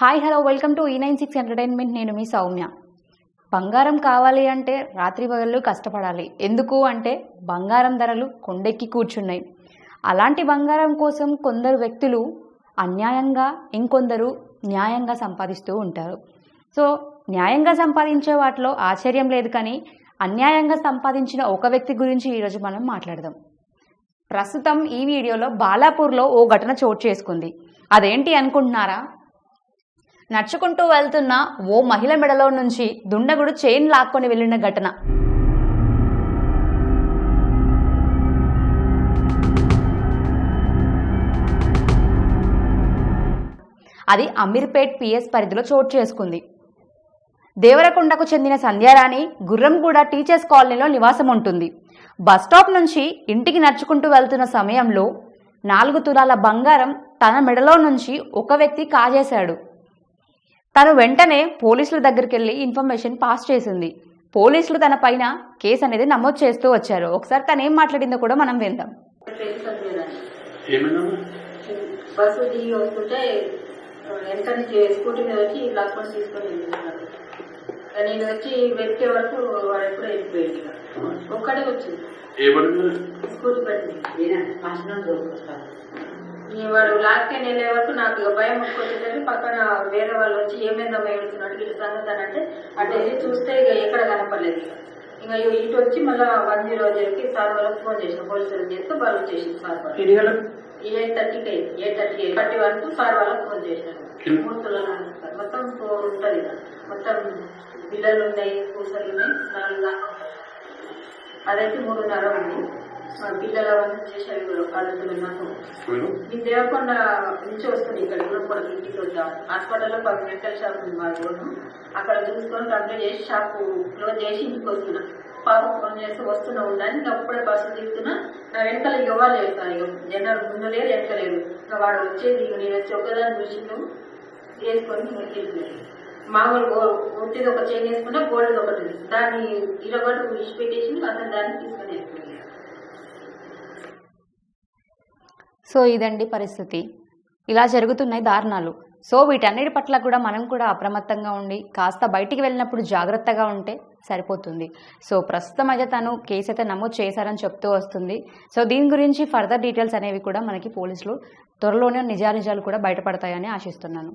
Hi hello welcome to ఈ nine six entertainment నేను మీ సౌమ్య. బంగారం కావాలి అంటే రాత్రి పగళ్ళు కష్టపడాలి. ఎందుకు అంటే బంగారం ధరలు కొండెక్కి కూర్చున్నాయి. అలాంటి బంగారం కోసం కొందరు వ్యక్తులు అన్యాయంగా ఇంకొందరు న్యాయంగా సంపాదిస్తూ ఉంటారు. సో న్యాయంగా సంపాదించే వాటిలో ఆశ్చర్యం లేదు కానీ అన్యాయంగా సంపాదించిన ఒక వ్యక్తి గురించి ఈరోజు మనం మాట్లాడదాం. ప్రస్తుతం ఈ వీడియోలో బాలాపూర్లో ఓ ఘటన చోటు చేసుకుంది. అదేంటి అనుకుంటున్నారా? నడుచుకుంటూ వెళ్తున్న ఓ మహిళ మెడలో నుంచి దుండగుడు చైన్ లాక్కొని వెళ్ళిన ఘటన. అది అమీర్పేట్ పిఎస్ పరిధిలో చోటు చేసుకుంది. దేవరకొండకు చెందిన సంధ్యారాణి గుర్రంగూడ టీచర్స్ కాలనీలో నివాసం ఉంటుంది బస్ స్టాప్ నుంచి ఇంటికి నడుచుకుంటూ వెళ్తున్న సమయంలో నాలుగు తులాల బంగారం తన మెడలో నుంచి ఒక వ్యక్తి కాజేశాడు. తను వెంటనే పోలీసుల దగ్గరికి వెళ్ళి ఇన్ఫర్మేషన్ పాస్ చేసింది. పోలీసులు తన పైన కేసు అనేది నమోదు చేస్తూ వచ్చారు. ఒకసారి తను ఏం మాట్లాడిందో కూడా మనం విందాం. బస్సు దిగి వస్తుంటే వెనక నుంచి స్కూటీ మీద వచ్చి లాక్కొని తీసుకొని వెళ్ళిపోతున్నాడు ఇక నేను వచ్చి వెతికే వరకు వాడు ఎప్పుడో వెళ్ళిపోయాడు ఇక. ఒక్కడే వచ్చింది. స్కూటీ ఈ వాడు లాక్కొని వెళ్ళే వరకు నాకు ఇక భయం వచ్చేసరికి పక్కన వేరే వాళ్ళు వచ్చి ఏమైందమ్మా ఏడుతున్నట్టు ఇటు సంగతి అని అంటే అటు వెళ్ళి చూస్తే ఇక ఎక్కడ కనపడలేదు. ఇక ఇక ఇటు వచ్చి మళ్ళీ వన్ జీరో జీరోకి సార్ వాళ్ళకి ఫోన్ చేసిన పోలీసులు చేస్తే వాళ్ళు వచ్చేసింది సార్ వాళ్ళు. ఎయిట్ థర్టీకి అయింది ఎయిట్ థర్టీ ఎయిట్ థర్టీ వరకు సార్ వాళ్ళకి ఫోన్ అన్నారు సార్. మొత్తం ఫోర్ ఉంటుంది. మొత్తం పిల్లలు ఉన్నాయి పూసలు ఉన్నాయి నాలుగు. అదైతే మూడున్నర ఉంది. పిల్లల వల్ల చేశారు ఇప్పుడు కడుపులు నాకు మీరు? మీ దేవకొండ నుంచి వస్తుంది ఇక్కడ గురంకొండ ఇంటికి వద్దాం. హాస్పిటల్లో పది మెడికల్ షాప్ ఉంది మా ఊరు అక్కడ చూసుకొని కంప్లీట్ చేసి షాప్ క్లోజ్ చేసి ఇంటికి వస్తున్నా. పాప ఫోన్ చేస్తే వస్తున్నా ఉందని ఇంకా అప్పుడే బస్సు దిగుతున్నా. నా వెనకాల ఇవ్వాలి సార్ ఇక జనాలు ముందు లేరు వెనక లేరు. ఇంకా వాడు వచ్చేది ఇక నేను వచ్చి ఒక్కదాన్ని చూసిండు. వేసుకొని ఇంటికి వెళ్ళిపోయాడు. మామూలు ఒట్టిది ఒక చైన్ వేసుకుంటే గోల్డ్ ఒకటి దాన్ని ఇరగొట్టు విడిచి పెట్టేసి అతను దాన్ని తీసుకొని వెళ్ళిపోయాడు. సో ఇదండి పరిస్థితి. ఇలా జరుగుతున్నాయి దారుణాలు. సో వీటన్నిటి పట్ల కూడా మనం కూడా అప్రమత్తంగా ఉండి కాస్త బయటికి వెళ్ళినప్పుడు జాగ్రత్తగా ఉంటే సరిపోతుంది. సో ప్రస్తుతం అయితే తను కేసు అయితే నమోదు చేశారని చెప్తూ వస్తుంది. సో దీని గురించి ఫర్దర్ డీటెయిల్స్ అనేవి కూడా మనకి పోలీసులు త్వరలోనే నిజానిజాలు కూడా బయటపడతాయని ఆశిస్తున్నాను.